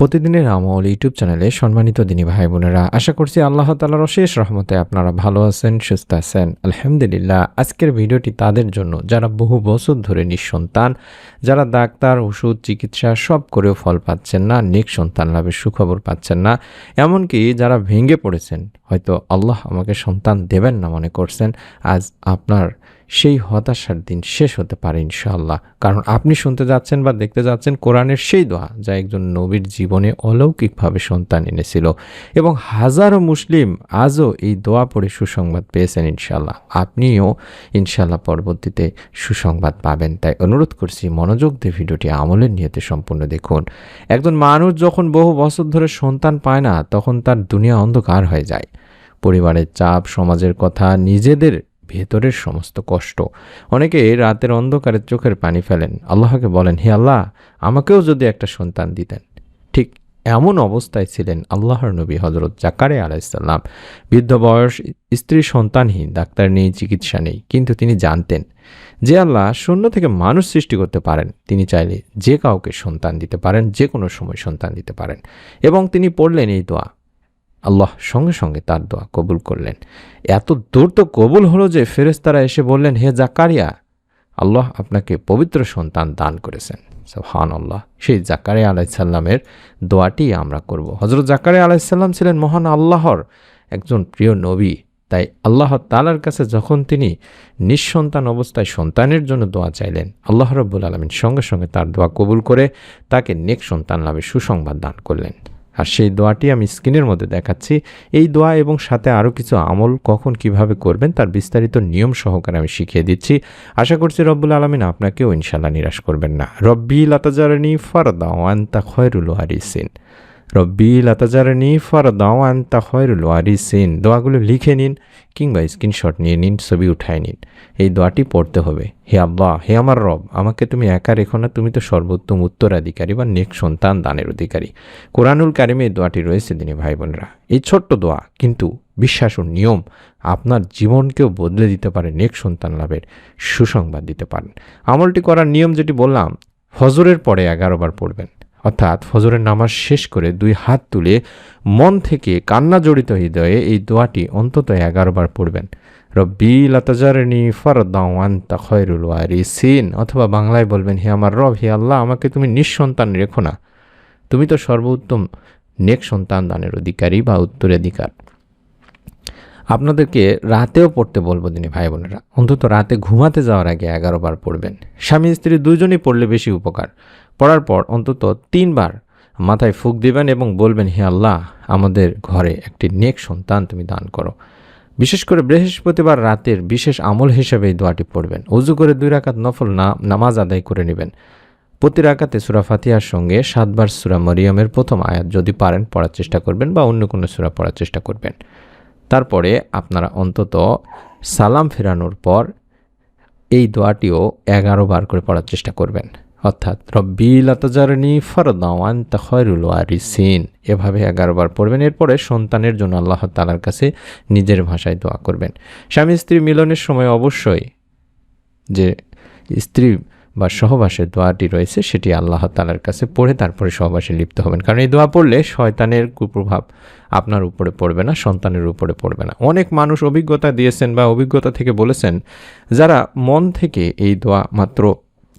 প্রতিদিনের আমল ইউটিউব চ্যানেলে সম্মানিত দিনী ভাই বোনেরা আশা করছি আল্লাহ তালার অশেষ রহমতে আপনারা ভালো আছেন, সুস্থ আছেন। আলহামদুলিল্লাহ, আজকের ভিডিওটি তাদের জন্য, যারা বহু বছর ধরে নিঃসন্তান, যারা ডাক্তার, ওষুধ, চিকিৎসা সব করেও ফল পাচ্ছেন না, নেক সন্তান লাভের সুখবর পাচ্ছেন না, এমনকি যারা ভেঙে পড়েছেন, হয়তো আল্লাহ আমাকে সন্তান দেবেন না মনে করছেন, আজ আপনার সেই হতাশার দিন শেষ হতে পারে ইনশাআল্লাহ। কারণ আপনি শুনতে যাচ্ছেন বা দেখতে যাচ্ছেন কোরআনের সেই দোয়া, যা একজন নবীর জীবনে অলৌকিকভাবে সন্তান এনেছিল এবং হাজারো মুসলিম আজও এই দোয়া পড়ে সুসংবাদ পেয়েছেন ইনশাল্লাহ আপনিও ইনশাল্লাহ পরবর্তীতে সুসংবাদ পাবেন। তাই অনুরোধ করছি মনোযোগ দিয়ে ভিডিওটি আমলের নিয়তে সম্পূর্ণ দেখুন। একজন মানুষ যখন বহু বছর ধরে সন্তান পায় না, তখন তার দুনিয়া অন্ধকার হয়ে যায়। পরিবারের চাপ, সমাজের কথা, নিজেদের ভেতরের সমস্ত কষ্ট। অনেকে রাতের অন্ধকারে চোখের পানি ফেলেন। আল্লাহকে বলেন, হে আল্লাহ, আমাকেও যদি একটা সন্তান দিতেন। এমন অবস্থায় ছিলেন আল্লাহর নবী হজরত জাকারে আলাইসাল্লাম বৃদ্ধ বয়স, স্ত্রী সন্তানহীন, ডাক্তার নেই, চিকিৎসা নেই, কিন্তু তিনি জানতেন যে আল্লাহ শূন্য থেকে মানুষ সৃষ্টি করতে পারেন। তিনি চাইলে যে কাউকে সন্তান দিতে পারেন, যে কোনো সময় সন্তান দিতে পারেন। এবং তিনি পড়লেন এই দোয়া। আল্লাহ সঙ্গে সঙ্গে তার দোয়া কবুল করলেন। এত দূর তো কবুল হলো যে ফেরেস্তারা এসে বললেন, হে জাকারিয়া, আল্লাহ আপনাকে পবিত্র সন্তান দান করেছেন। হান আল্লাহ সেই জাকারে আলাইসাল্লামের দোয়াটি আমরা করব। হজরত জাকারে আলাইসাল্লাম ছিলেন মহান আল্লাহর একজন প্রিয় নবী। তাই আল্লাহ তালার কাছে যখন তিনি নিঃসন্তান অবস্থায় সন্তানের জন্য দোয়া চাইলেন, আল্লাহ রব্বুল আলমিন সঙ্গে সঙ্গে তার দোয়া কবুল করে তাকে নেক সন্তান লাভে সুসংবাদ দান করলেন। আর সেই দোয়াটি আমি স্ক্রিনের মধ্যে দেখাচ্ছি। এই দোয়া এবং সাথে আরও কিছু আমল কখন কীভাবে করবেন তার বিস্তারিত নিয়ম সহকারে আমি শিখিয়ে দিচ্ছি। আশা করছি রব্বুল আলমিন আপনাকেও ইনশাল্লাহ নিরাশ করবেন না। রব্বি লাতাজারানি ফরদা ওয়ান্তা খয়রুল হারিসিন রব্বি লাতাজারানি ফারদাও আন্তা খয়রুল হারিসিন দোয়াগুলো লিখে নিন কিংবা স্ক্রিনশট নিয়ে নিন, ছবি উঠায় নিন। এই দোয়াটি পড়তে হবে। হে আল্লাহ, হে আমার রব, আমাকে তুমি একা রেখো না, তুমি তো সর্বোত্তম উত্তরাধিকারী বা নেক সন্তান দানের অধিকারী। কোরআনুল কারিমে এই দোয়াটি রয়েছে, দিনী ভাই বোনেরা এই ছোট্ট দোয়া কিন্তু বিশ্বাস ও নিয়ম আপনার জীবনকেও বদলে দিতে পারে, নেক সন্তান লাভের সুসংবাদ দিতে পারেন। আমলটি করার নিয়ম যেটি বললাম, ফজরের পরে এগারো বার পড়বেন। অর্থাৎ ফজরের নামাজ শেষ করে দুই হাত তুলে মন থেকে কান্না জড়িত হৃদয়ে এই দোয়াটি অন্তত এগারো বার পড়বেন। রব্বি লাতাজারনি ফরদাও তা খয়রুল ওয়ারিসিন, অথবা বাংলায় বলবেন, হে আমার রব, হে আল্লাহ, আমাকে তুমি নিঃসন্তান রেখো না। তুমি তো সর্বোত্তম নেক সন্তান, দানের অধিকারী বা উত্তরাধিকার। আপনাদেরকে রাতেও পড়তে বলব দিনে ভাই বোনেরা। অন্তত রাতে ঘুমাতে যাওয়ার আগে এগারো বার পড়বেন। স্বামী স্ত্রী দুজনেই পড়লে বেশি উপকার। পড়ার পর অন্তত তিনবার মাথায় ফুক দিবেন এবং বলবেন, হে আল্লাহ, আমাদের ঘরে একটি নেক সন্তান তুমি দান করো। বিশেষ করে বৃহস্পতিবার রাতের বিশেষ আমল হিসেবে এই দোয়াটি পড়বেন। উজু করে দুই রাকাত নফল না, নামাজ আদায় করে নেবেন। প্রতি রাকাতে সুরা ফাতিহার সঙ্গে সাতবার সুরা মরিয়মের প্রথম আয়াত যদি পারেন, পড়ার চেষ্টা করবেন বা অন্য কোনো সুরা পড়ার চেষ্টা করবেন। তারপরে আপনারা অন্তত সালাম ফেরানোর পর এই দোয়াটিও এগারো বার করে পড়ার চেষ্টা করবেন। অর্থাৎ, রব্বি লাতাজারনি ফরদাওয়ান তখরুল ওয়ারিসিন। এভাবে এগারো বার পড়বেন। এরপরে সন্তানের জন্য আল্লাহ তালার কাছে নিজের ভাষায় দোয়া করবেন। স্বামী স্ত্রী মিলনের সময় অবশ্যই যে স্ত্রী বা সহবাসের দোয়াটি রয়েছে, সেটি আল্লাহ তালার কাছে পড়ে তারপরে সহবাসে লিপ্ত হবেন। কারণ এই দোয়া পড়লে শয়তানের কুপ্রভাব আপনার উপরে পড়বে না, সন্তানের উপরে পড়বে না। অনেক মানুষ অভিজ্ঞতা দিয়েছেন বা অভিজ্ঞতা থেকে বলেছেন, যারা মন থেকে এই দোয়া মাত্র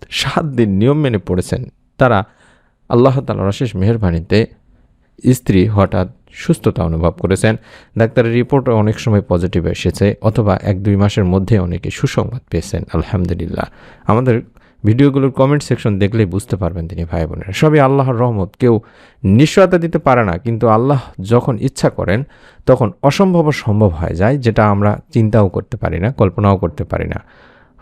সাত দিন নিয়ম মেনে পড়েছেন, তারা আল্লাহ তালার অশেষ মেহরবানিতে স্ত্রী হঠাৎ সুস্থতা অনুভব করেছেন। ডাক্তারের রিপোর্টও অনেক সময় পজিটিভ এসেছে, অথবা এক দুই মাসের মধ্যে অনেকে সুসংবাদ পেয়েছেন, আলহামদুলিল্লাহ। আমাদের ভিডিওগুলোর কমেন্ট সেকশন দেখলেই বুঝতে পারবেন তিনি ভাই বোনেরা। সবই আল্লাহর রহমত। কেউ নিশ্চয়তা দিতে পারে না, কিন্তু আল্লাহ যখন ইচ্ছা করেন, তখন অসম্ভব সম্ভব হয়ে যায়, যেটা আমরা চিন্তাও করতে পারি না, কল্পনাও করতে পারি না।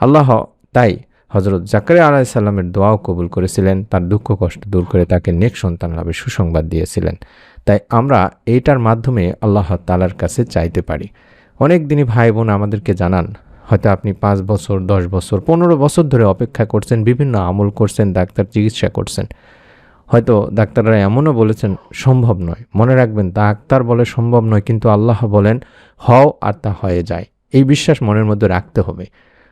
আল্লাহ তাই হজরত জাকারিয়া আলাইসাল্লামের দোয়াও কবুল করেছিলেন, তার দুঃখ কষ্ট দূর করে তাকে নেক সন্তান লাভের সুসংবাদ দিয়েছিলেন। তাই আমরা এইটার মাধ্যমে আল্লাহ তালার কাছে চাইতে পারি। অনেক দিনই ভাই বোন আমাদেরকে জানান হয়তো আপনি পাঁচ বছর, দশ বছর, পনেরো বছর ধরে অপেক্ষা করছেন, বিভিন্ন আমল করছেন, ডাক্তার চিকিৎসা করছেন। হয়তো ডাক্তাররা এমনও বলেছেন, সম্ভব নয়। মনে রাখবেন, ডাক্তার বলে সম্ভব নয়, কিন্তু আল্লাহ বলেন, হও আর তা হয়ে যায়। এই বিশ্বাস মনের মধ্যে রাখতে হবে।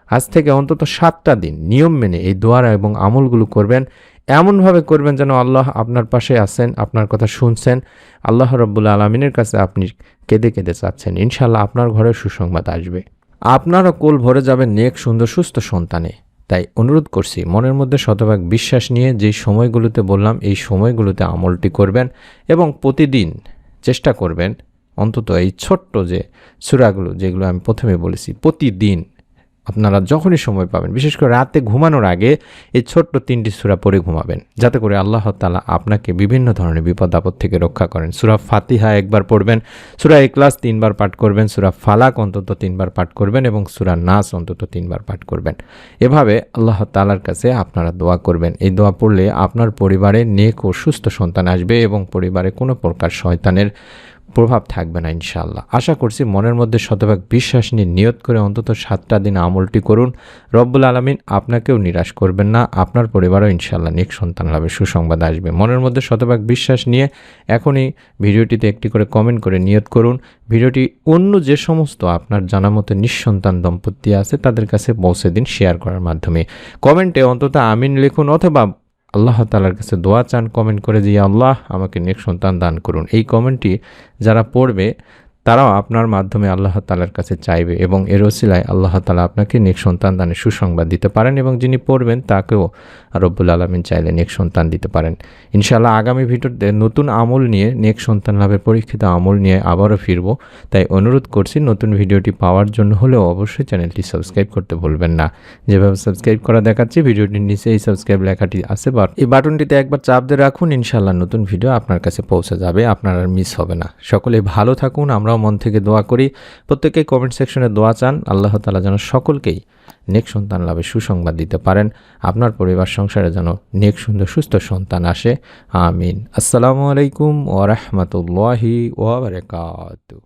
আজ থেকে অন্তত সাতটা দিন নিয়ম মেনে এই দোয়ারা এবং আমলগুলো করবেন। এমনভাবে করবেন যেন আল্লাহ আপনার পাশে আছেন, আপনার কথা শুনছেন। আল্লাহ রব্বুল আলমিনের কাছে আপনি কেঁদে কেঁদে চাচ্ছেন। ইনশাল্লাহ আপনার ঘরে সুসংবাদ আসবে। আপনারও কোল ভরে যাবে নেক, সুন্দর, সুস্থ সন্তানে। তাই অনুরোধ করছি, মনের মধ্যে শতভাগ বিশ্বাস নিয়ে যেই সময়গুলোতে বললাম, এই সময়গুলোতে আমলটি করবেন এবং প্রতিদিন চেষ্টা করবেন, অন্তত এই ছোট্ট যে সুরাগুলো যেগুলো আমি প্রথমে বলেছি, প্রতিদিন আপনারা যখনই সময় পাবেন, বিশেষ করে রাতে ঘুমানোর আগে এই ছোট্ট তিনটি সুরা পরে ঘুমাবেন। যাতে করে আল্লাহ তালা আপনাকে বিভিন্ন ধরনের বিপদ আপদ থেকে রক্ষা করেন। সুরা ফাতিহা একবার পড়বেন, সুরা এক্লাস তিনবার পাঠ করবেন, সুরা ফালাক অন্তত তিনবার পাঠ করবেন এবং সুরা নাস অন্তত তিনবার পাঠ করবেন। এভাবে আল্লাহ তালার কাছে আপনারা দোয়া করবেন। এই দোয়া পড়লে আপনার পরিবারে নেক ও সুস্থ সন্তান আসবে এবং পরিবারে কোনো প্রকার শয়তানের প্রভাব থাকবে না ইনশাল্লাহ আশা করছি মনের মধ্যে শতভাগ বিশ্বাস নিয়ে নিয়ত করে অন্তত সাতটা দিন আমলটি করুন। রব্বুল আলমিন আপনাকেও নিরাশ করবেন না, আপনার পরিবারও ইনশাল্লাহ নেক সন্তান লাভের সুসংবাদ আসবে। মনের মধ্যে শতভাগ বিশ্বাস নিয়ে এখনই ভিডিওটিতে একটি করে কমেন্ট করে নিয়ত করুন। ভিডিওটি অন্য যে সমস্ত আপনার জানা মতো নিঃসন্তান দম্পতি আছে, তাদের কাছে পৌঁছে দিন শেয়ার করার মাধ্যমে। কমেন্টে অন্তত আমিন লিখুন অথবা আল্লাহ তালার কাছে দোয়া চান কমেন্ট করে যে আল্লাহ, আমাকে নেক সন্তান দান করুন। এই কমেন্টটি যারা পড়বে তারাও আপনার মাধ্যমে আল্লাহ তালার কাছে চাইবে এবং এর ওসিলায় আল্লাহ তালা আপনাকে নেক সন্তান দানের সুসংবাদ দিতে পারেন এবং যিনি পড়বেন তাকেও রব্বুল আলমিন চাইলে নেক সন্তান দিতে পারেন। ইনশাআল্লাহ আগামী ভিডিওতে নতুন আমল নিয়ে, নেক সন্তান লাভের পরীক্ষিত আমল নিয়ে আবারও ফিরবো। তাই অনুরোধ করছি, নতুন ভিডিওটি পাওয়ার জন্য হলেও অবশ্যই চ্যানেলটি সাবস্ক্রাইব করতে ভুলবেন না। যেভাবে সাবস্ক্রাইব করা দেখাচ্ছে, ভিডিওটির নিচে এই সাবস্ক্রাইব লেখাটি আছে, বা এই বাটনটিতে একবার চাপ দিয়ে রাখুন, ইনশাআল্লাহ নতুন ভিডিও আপনার কাছে পৌঁছে যাবে, আপনার আর মিস হবে না। সকলে ভালো থাকুন আমরাও মন থেকে দোয়া করি। প্রত্যেকেই কমেন্ট সেকশনে দোয়া চান। আল্লাহ তালা যেন সকলকেই নেক সন্তান লাভে সুসংবাদ দিতে পারেন। আপনার পরিবার, সংসারে যেন নেক, সুন্দর, সুস্থ সন্তান আসে। আমিন। আসসালামু আলাইকুম ওরহমতুল্লাহি ওবরাকাতু